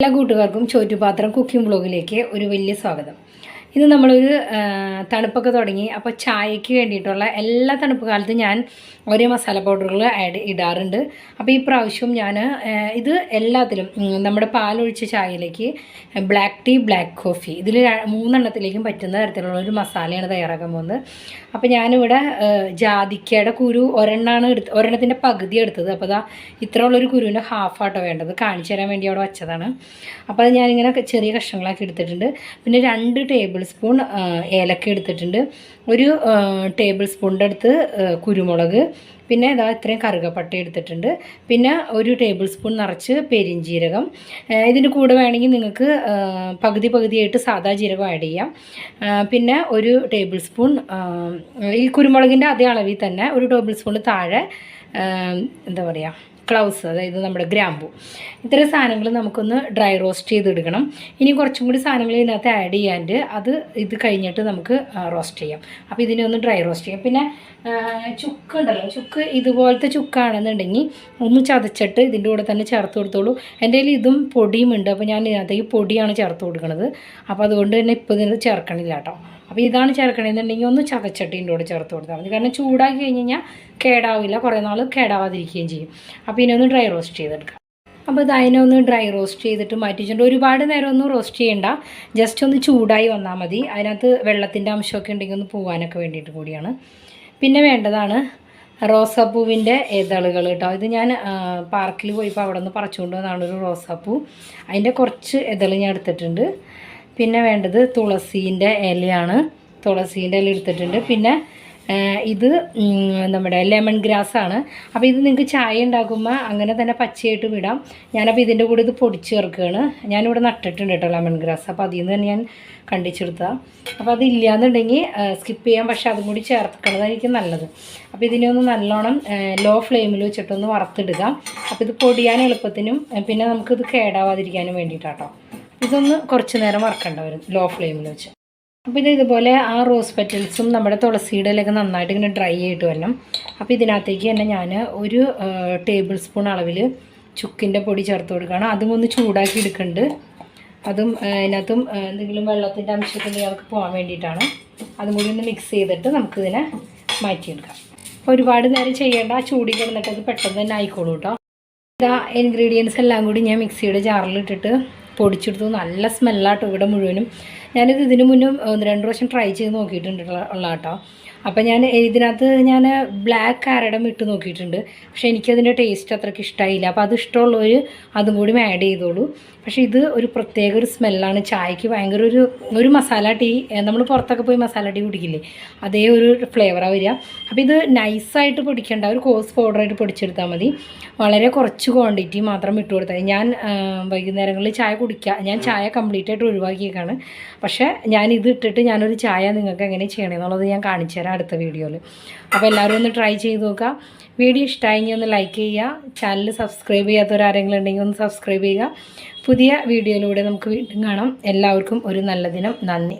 എല്ലാ കൂട്ടുകാർക്കും ചോറ്റുപാത്രം കുക്കിംഗ് ബ്ലോഗിലേക്ക് ഒരു വലിയ സ്വാഗതം. ഇത് നമ്മളൊരു തണുപ്പൊക്കെ തുടങ്ങി. അപ്പോൾ ചായയ്ക്ക് വേണ്ടിയിട്ടുള്ള എല്ലാ തണുപ്പ് കാലത്തും ഞാൻ ഒരേ മസാല പൗഡറുകൾ ആഡ് ഇടാറുണ്ട്. അപ്പോൾ ഈ പ്രാവശ്യം ഞാൻ ഇത് എല്ലാത്തിലും നമ്മുടെ പാലൊഴിച്ച ചായയിലേക്ക് ബ്ലാക്ക് ടീ ബ്ലാക്ക് കോഫി ഇതിൽ മൂന്നെണ്ണത്തിലേക്കും പറ്റുന്ന തരത്തിലുള്ള ഒരു മസാലയാണ് തയ്യാറാക്കാൻ പോകുന്നത്. അപ്പോൾ ഞാനിവിടെ ജാതിക്കയുടെ കുരു ഒരെണ്ണാണ് എടുത്ത് ഒരെണ്ണത്തിന്റെ പകുതി എടുത്തത്. അപ്പോൾ അതാ ഇത്ര ഉള്ളൊരു കുരുവിന്റെ ഹാഫാട്ടോ വേണ്ടത്. കാണിച്ചു തരാൻ വേണ്ടി അവിടെ വെച്ചതാണ്. അപ്പോൾ അത് ഞാനിങ്ങനെ ചെറിയ കഷ്ണങ്ങളാക്കി എടുത്തിട്ടുണ്ട്. പിന്നെ രണ്ട് ടേബിൾ സ്പൂൺ ഏലക്ക എടുത്തിട്ടുണ്ട്. ഒരു ടേബിൾ സ്പൂണിന്റെ അടുത്ത് കുരുമുളക്. പിന്നെ ഇതാ ഇത്രയും കറുകപ്പട്ട എടുത്തിട്ടുണ്ട്. പിന്നെ ഒരു ടേബിൾ സ്പൂൺ നിറച്ച് പെരിഞ്ജീരകം. ഇതിന്റെ കൂടെ വേണമെങ്കിൽ നിങ്ങൾക്ക് പകുതി പകുതിയായിട്ട് സാദാ ജീരകം ആഡ് ചെയ്യാം. പിന്നെ ഒരു ടേബിൾ സ്പൂൺ ഈ കുരുമുളകിന്റെ അതേ അളവിൽ തന്നെ ഒരു ടേബിൾ സ്പൂൺ താഴെ എന്താ പറയുക ക്ലൗസ് അതായത് നമ്മുടെ ഗ്രാമ്പു. ഇത്തരം സാധനങ്ങൾ നമുക്കൊന്ന് ഡ്രൈ റോസ്റ്റ് ചെയ്തെടുക്കണം. ഇനി കുറച്ചും കൂടി സാധനങ്ങൾ ഇതിനകത്ത് ആഡ് ചെയ്യാണ്ട് അത് ഇത് കഴിഞ്ഞിട്ട് നമുക്ക് റോസ്റ്റ് ചെയ്യാം. അപ്പോൾ ഇതിനെ ഒന്ന് ഡ്രൈ റോസ്റ്റ് ചെയ്യാം. പിന്നെ ചുക്ക് ഉണ്ടല്ലോ. ചുക്ക് ഇതുപോലത്തെ ചുക്കാണെന്നുണ്ടെങ്കിൽ ഒന്ന് ചതച്ചിട്ട് ഇതിന്റെ കൂടെ തന്നെ ചേർത്ത് കൊടുത്തോളൂ. എന്റെ കയ്യിൽ ഇതും പൊടിയും ഉണ്ട് അപ്പോൾ ഞാൻ ഇതിനകത്തേക്ക് പൊടിയാണ് ചേർത്ത് കൊടുക്കുന്നത് അപ്പോൾ അതുകൊണ്ട് തന്നെ ഇപ്പോൾ ഇതിന് ചേർക്കണില്ല കേട്ടോ. അപ്പോൾ ഇതാണ് ചേർക്കണമെന്നുണ്ടെങ്കിൽ ഒന്ന് ചതച്ചട്ടീന്റെ കൂടെ ചേർത്ത് കൊടുത്താൽ മതി. കാരണം ചൂടാക്കി കഴിഞ്ഞ് കഴിഞ്ഞാൽ കേടാവില്ല. കുറേ നാൾ കേടാവാതിരിക്കുകയും ചെയ്യും. അപ്പോൾ ഇനി ഒന്ന് ഡ്രൈ റോസ്റ്റ് ചെയ്തെടുക്കാം. അപ്പോൾ ഇത് അതിനെ ഒന്ന് ഡ്രൈ റോസ്റ്റ് ചെയ്തിട്ട് മാറ്റി വെച്ചിട്ടുണ്ട് ഒരുപാട് നേരം ഒന്നും റോസ്റ്റ് ചെയ്യേണ്ട. ജസ്റ്റ് ഒന്ന് ചൂടായി വന്നാൽ മതി. അതിനകത്ത് വെള്ളത്തിന്റെ അംശമൊക്കെ ഉണ്ടെങ്കിൽ ഒന്ന് പോകാനൊക്കെ വേണ്ടിയിട്ട് കൂടിയാണ്. പിന്നെ വേണ്ടതാണ് റോസാപ്പൂവിന്റെ ഇതളുകൾ കേട്ടോ. ഇത് ഞാൻ പാർക്കിൽ പോയപ്പോൾ അവിടെ നിന്ന് പറിച്ചുകൊണ്ട് വന്നതാണ് ഒരു റോസാപ്പൂ. അതിന്റെ കുറച്ച് ഇതൾ ഞാൻ എടുത്തിട്ടുണ്ട്. പിന്നെ വേണ്ടത് തുളസീന്റെ ഇലയാണ്. തുളസീന്റെ ഇല എടുത്തിട്ടുണ്ട്. പിന്നെ ഇത് നമ്മുടെ ലെമൺ ഗ്രാസ് ആണ്. അപ്പോൾ ഇത് നിങ്ങൾക്ക് ചായ ഉണ്ടാക്കുമ്പോൾ അങ്ങനെ തന്നെ പച്ചയായിട്ട് ഇടാം. ഞാനപ്പോൾ ഇതിന്റെ കൂടെ ഇത് പൊടിച്ച് ചേർക്കുകയാണ്. ഞാനിവിടെ നട്ടിട്ടുണ്ട് കേട്ടോ ലെമൺ ഗ്രാസ്. അപ്പോൾ അതിൽ നിന്ന് തന്നെ ഞാൻ കണ്ടിച്ചെടുത്തതാണ് അപ്പോൾ അതില്ലാന്നുണ്ടെങ്കിൽ സ്കിപ്പ് ചെയ്യാം. പക്ഷേ അതും കൂടി ചേർക്കണതായിരിക്കും നല്ലത്. അപ്പോൾ ഇതിനെ ഒന്ന് നല്ലോണം ലോ ഫ്ലെയിമിൽ വെച്ചിട്ടൊന്ന് വറുത്തിടുക. അപ്പോൾ ഇത് പൊടിയാൻ എളുപ്പത്തിനും പിന്നെ നമുക്കിത് കേടാവാതിരിക്കാനും വേണ്ടിയിട്ടാട്ടോ. ഇതൊന്ന് കുറച്ച് നേരം വറക്കേണ്ട വരും ലോ ഫ്ലെയിമിൽ വെച്ച്. അപ്പോൾ ഇത് ഇതുപോലെ ആ റോസ് പെറ്റൽസും നമ്മുടെ തുളസിയുടെ നന്നായിട്ട് ഇങ്ങനെ ഡ്രൈ ആയിട്ട് വരണം. അപ്പോൾ ഇതിനകത്തേക്ക് തന്നെ ഞാൻ ഒരു ടേബിൾ സ്പൂൺ അളവിൽ ചുക്കിന്റെ പൊടി ചേർത്ത് കൊടുക്കുകയാണ് അതും ഒന്ന് ചൂടാക്കി എടുക്കുന്നുണ്ട് അതും അതിനകത്തും എന്തെങ്കിലും വെള്ളത്തിന്റെ അംശത്തിന്റെ അവർക്ക് പോകാൻ വേണ്ടിയിട്ടാണ്. അതും കൂടി ഒന്ന് മിക്സ് ചെയ്തിട്ട് നമുക്കിതിനെ മാറ്റിയെടുക്കാം. അപ്പോൾ ഒരുപാട് നേരം ചെയ്യേണ്ട ആ ചൂടി കിടന്നിട്ട് അത് പെട്ടെന്ന് തന്നെ ആയിക്കോളൂ കേട്ടോ ഇതാ ഇൻഗ്രീഡിയൻസ് എല്ലാം കൂടി ഞാൻ മിക്സിയുടെ ജാറിലിട്ടിട്ട് പൊടിച്ചെടുത്തു. നല്ല സ്മെല്ലാട്ടോ ഇവിടെ മുഴുവനും. ഞാനിത് ഇതിനു മുന്നും ഒന്ന് രണ്ട് പ്രാവശ്യം ട്രൈ ചെയ്ത് നോക്കിയിട്ടുണ്ട് ഉള്ള കേട്ടോ അപ്പോൾ ഞാൻ ഇതിനകത്ത് ഞാൻ ബ്ലാക്ക് കാരഡം ഇട്ട് നോക്കിയിട്ടുണ്ട്. പക്ഷേ എനിക്കതിന്റെ ടേസ്റ്റ് അത്രയ്ക്ക് ഇഷ്ടമായില്ല അപ്പോൾ അത് ഇഷ്ടമുള്ളവർ അതും കൂടി ആഡ് ചെയ്തോളൂ. പക്ഷേ ഇത് ഒരു പ്രത്യേക ഒരു സ്മെല്ലാണ് ചായക്ക് ഭയങ്കര ഒരു ഒരു മസാല ടീ നമ്മൾ പുറത്തൊക്കെ പോയി മസാല ടീ കുടിക്കില്ലേ? അതേ ഒരു ഫ്ലേവറാണ് വരിക. അപ്പോൾ ഇത് നൈസായിട്ട് പൊടിക്കേണ്ട. ഒരു കോസ് പൗഡറായിട്ട് പൊടിച്ചെടുത്താൽ മതി. വളരെ കുറച്ച് ക്വാണ്ടിറ്റി മാത്രം ഇട്ട് കൊടുത്താൽ ഞാൻ വൈകുന്നേരങ്ങളിൽ ചായ കുടിക്കുക ഞാൻ ചായ കംപ്ലീറ്റ് ആയിട്ട് ഒഴിവാക്കിയേക്കാണ്. പക്ഷേ ഞാൻ ഇത് ഇട്ടിട്ട് ഞാനൊരു ചായ നിങ്ങൾക്ക് എങ്ങനെ ചെയ്യണമെന്നുള്ളത് ഞാൻ കാണിച്ചു തരാം അടുത്ത വീഡിയോയിൽ. അപ്പോൾ എല്ലാവരും ഒന്ന് ട്രൈ ചെയ്ത് നോക്കുക. വീഡിയോ ഇഷ്ടമായെങ്കിൽ ഒന്ന് ലൈക്ക് ചെയ്യുക. ചാനൽ സബ്സ്ക്രൈബ് ചെയ്യാത്തവരാരെങ്കിലും ഉണ്ടെങ്കിൽ ഒന്ന് സബ്സ്ക്രൈബ് ചെയ്യുക. പുതിയ വീഡിയോയിലൂടെ നമുക്ക് വീണ്ടും കാണാം. എല്ലാവർക്കും ഒരു നല്ല ദിനം. നന്ദി.